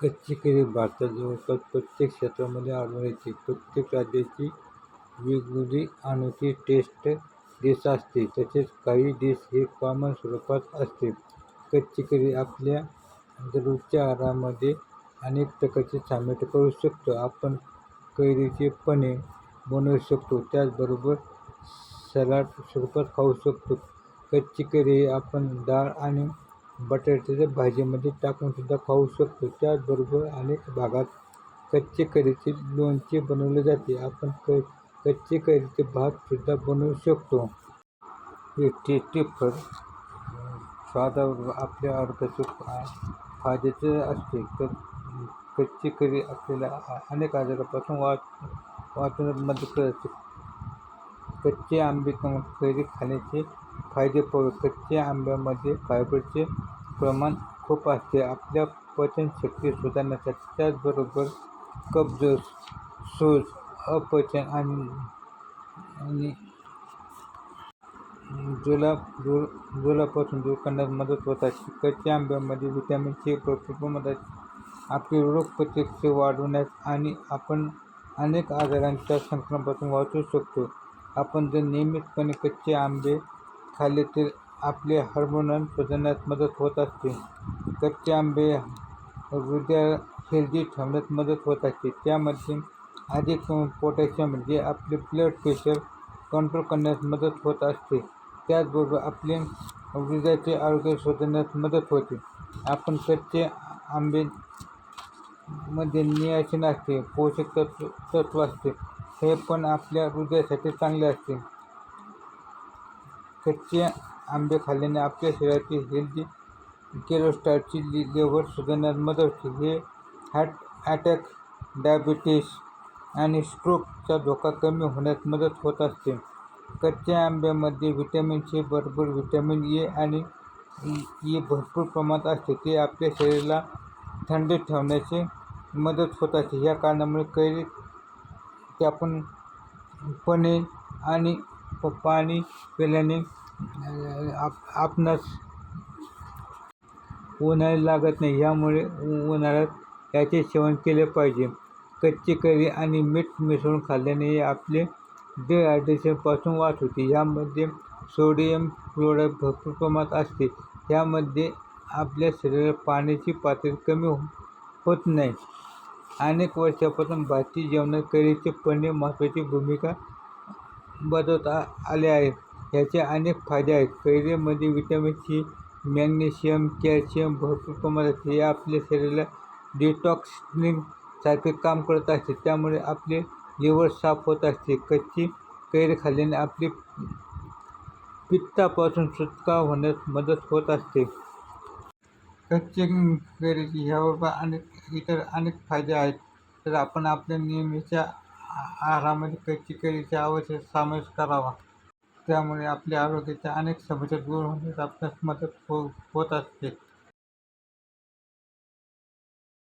कच्ची केळी भारतात जवळपास प्रत्येक क्षेत्रामध्ये आढळून येते. प्रत्येक राज्याची वेगवेगळी अनोखी टेस्ट डिश असते. तसेच काही डिश हे कॉमन स्वरूपात असते. कच्ची केळी आपल्या दररोजच्या आहारामध्ये अनेक प्रकारचे समाविष्ट करू शकतो. आपण कैरीचे पणे बनवू शकतो. त्याचबरोबर सलाड स्वरूपात खाऊ शकतो. कच्ची केळी आपण डाळ आणि बटाट्याच्या भाजीमध्ये टाकूनसुद्धा खाऊ शकतो. त्याचबरोबर अनेक भागात कच्चे कैरीचे लोणचे बनवले जाते. आपण क कैरीचे करीचे भातसुद्धा बनवू शकतो. हे टेस्टी फळ स्वादा आपल्या आरोग्यासाठी फायद्याचे असते. कच्ची केळी आपल्याला अनेक आजारापासून वाच वाचण्यात मदत करते. कच्चे आंबे कैरी खाण्याचे फायदे कच्च्या आंब्यामध्ये फायबरचे प्रमाण खूप असते. आपल्या पचनशक्ती सुधारण्यासाठी, त्याचबरोबर कब्ज, सूज, अपचन आणि आणि जुलाब दूर करण्यास मदत होते. कच्च्या आंब्यामध्ये व्हिटॅमिन सी भरपूर प्रमाणात आपली रोगप्रतिकारक वाढवण्यास आणि आपण अनेक आजारांच्या संक्रमणापासून वाचू शकतो. आपण जर नियमितपणे कच्चे आंबे खाल्ले तर आपले हार्मोन प्रजननात मदत होत असते. कच्चे आंबे हृदयाला हेल्दी ठेवण्यात मदत होत असते. त्यामध्ये अधिक पोटॅशियम म्हणजे आपले ब्लड प्रेशर कंट्रोल करण्यास मदत होत असते. त्याचबरोबर आपले हृदयाचे आरोग्य शोधण्यात मदत होते. आपण कच्चे आंब्यामध्ये नियासिन असते, पोषक तत्व असते. हे पण आपल्या हृदयासाठी चांगले असते. कच्चे आंबे खाल्ल्याने आपल्या शरीरातील हेल्दी कोलेस्टेरॉलची लेव्हल सुधारण्यास मदत होते. हे हार्ट अटॅक, डायबिटीस आणि स्ट्रोकचा धोका कमी होण्यास मदत होत असते. कच्च्या आंब्यामध्ये व्हिटॅमिन सी बरोबर व्हिटॅमिन ए आणि ई भरपूर प्रमाणात असते. ते आपल्या शरीराला थंड ठेवण्याचे मदत होत असते. या कारणामुळे कैरी आपण पणे आणि पाणी पिल्याने आप आपणास उन्हाळा लागत नाही. यामुळे उन्हाळ्यात याचे सेवन केले पाहिजे. कच्ची कैरी आणि मीठ मिसळून खाल्ल्याने हे आपले डिहायड्रेशनपासून होते यामध्ये सोडियम क्लोराईड भरपूर प्रमाणात असते. यामध्ये आपल्या शरीरात पाण्याची पातळी कमी हो-, होत नाही. अनेक वर्षापासून भारतीय जेवणात कैरीचे पन्हे महत्त्वाची भूमिका बदलत आले आहेत. याचे अनेक फायदे आहेत. कैरीमध्ये विटॅमिन सी, मॅग्नेशियम, कॅल्शियम भरपूर प्रमाणात असते. हे आपल्या शरीराला डिटॉक्सिंग सारखे काम करत असते. त्यामुळे आपले लिव्हर साफ होत असते. कच्ची कैरी खाल्ल्याने आपली पित्तापासून सुटका होण्यास मदत होत असते. कच्चे कैरीचे ह्याबरोबर इतर अनेक फायदे आहेत. तर आपण आपल्या नेहमीच्या आहारामध्ये कच्ची कैरीचा अवश्य समावेश करावा. त्यामुळे आपल्या आरोग्याच्या अनेक समस्या दूर होण्यास आपणास मदत हो होत असते.